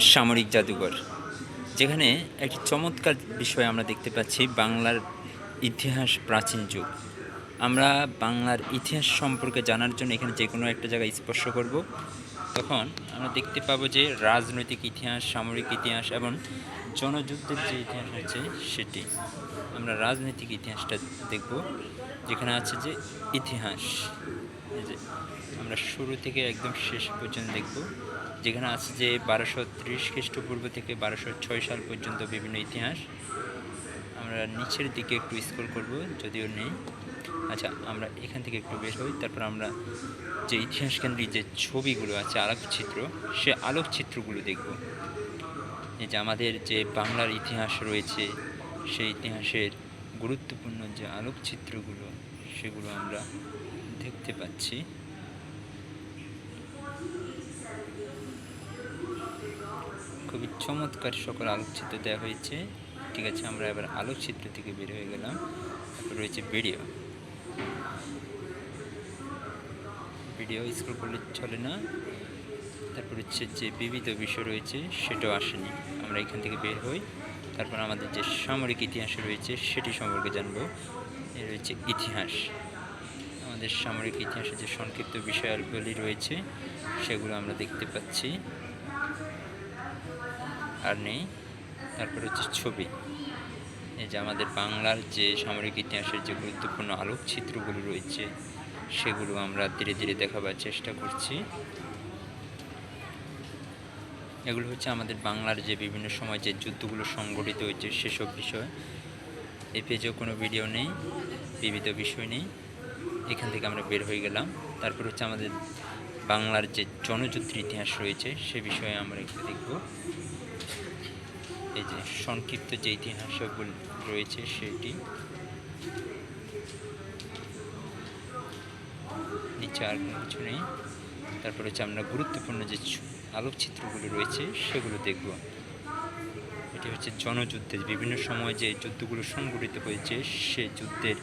সামরিক জাদুঘর, যেখানে একটি চমৎকার বিষয় আমরা দেখতে পাচ্ছি, বাংলার ইতিহাস প্রাচীন যুগ। আমরা বাংলার ইতিহাস সম্পর্কে জানার জন্য এখানে যে কোনো একটা জায়গায় স্পর্শ করব। তখন আমরা দেখতে পাবো যে রাজনৈতিক ইতিহাস, সামরিক ইতিহাস এবং জনযুদ্ধের যে ইতিহাস আছে সেটি। আমরা রাজনৈতিক ইতিহাসটা দেখব, যেখানে আছে যে ইতিহাস। আমরা শুরু থেকে একদম শেষ পর্যন্ত দেখব। যেখানে আছে যে বারোশো ত্রিশ খ্রিস্টপূর্ব থেকে বারোশো ছয় সাল পর্যন্ত বিভিন্ন ইতিহাস। আমরা নিচের দিকে একটু স্কোর করব, যদিও নেই। আচ্ছা আমরা এখান থেকে একটু বের হই, তারপর আমরা যে ইতিহাস কেন্দ্রিক যে ছবিগুলো আছে, আলোকচিত্র, সে আলোকচিত্রগুলো দেখব। যে আমাদের যে বাংলার ইতিহাস রয়েছে, সেই ইতিহাসের গুরুত্বপূর্ণ যে আলোকচিত্রগুলো, সেগুলো আমরা দেখতে পাচ্ছি খুবই চমৎকার সকল আলোকচিত্র দেওয়া হয়েছে। ঠিক আছে, আমরা এবার আলোকচিত্র থেকে বের হয়ে গেলাম। তারপর রয়েছে ভিডিও। ভিডিও স্ক্রল করলে চলে না। তারপর হচ্ছে যে বিবিধ বিষয় রয়েছে, সেটাও আসেনি। আমরা এখান থেকে বের হই। তারপর আমাদের যে সামরিক ইতিহাস রয়েছে, সেটি সম্পর্কে জানব। রয়েছে ইতিহাস। আমাদের সামরিক ইতিহাসে যে সংক্ষিপ্ত বিষয়াবলী রয়েছে, সেগুলো আমরা দেখতে পাচ্ছি। আর নেই। তারপর হচ্ছে ছবি। এই যে আমাদের বাংলার যে সামরিক ইতিহাসের যে গুরুত্বপূর্ণ আলোকচিত্রগুলো রয়েছে, সেগুলো আমরা ধীরে ধীরে দেখাবার চেষ্টা করছি। এগুলো হচ্ছে আমাদের বাংলার যে বিভিন্ন সময় যে যুদ্ধগুলো সংগঠিত হয়েছে, সেসব বিষয়। এই পেজেও কোনো ভিডিও নেই, বিবিধ বিষয় নেই। এখান থেকে আমরা বের হয়ে গেলাম। তারপর হচ্ছে আমাদের বাংলার যে জনযুদ্ধের ইতিহাস রয়েছে, সে বিষয়ে আমরা একটু দেখব। এই যে সংক্ষিপ্ত যে ইতিহাসগুলো রয়েছে, সেটি নিচে আর কোনো কিছু নেই। তারপর হচ্ছে আমরা গুরুত্বপূর্ণ যে আলোকচিত্রগুলো রয়েছে, সেগুলো দেখব। এটি হচ্ছে জনযুদ্ধের বিভিন্ন সময় যে যুদ্ধগুলো সংঘটিত হয়েছে, সে যুদ্ধের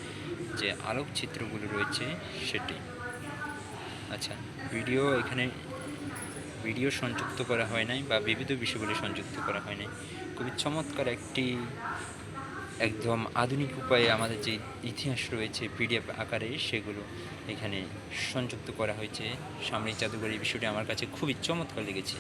যে আলোকচিত্রগুলো রয়েছে, সেটি। আচ্ছা ভিডিও এখানে, ভিডিও সংযুক্ত করা হয় নাই বা বিবিধ বিষয়গুলি সংযুক্ত করা হয় নাই। খুবই চমৎকার একটি, একদম আধুনিক উপায়ে আমাদের যে ইতিহাস রয়েছে, পিডিএফ আকারে সেগুলো এখানে সংযুক্ত করা হয়েছে। সামরিক জাদুঘর এই বিষয়টি আমার কাছে খুবই চমৎকার লেগেছে।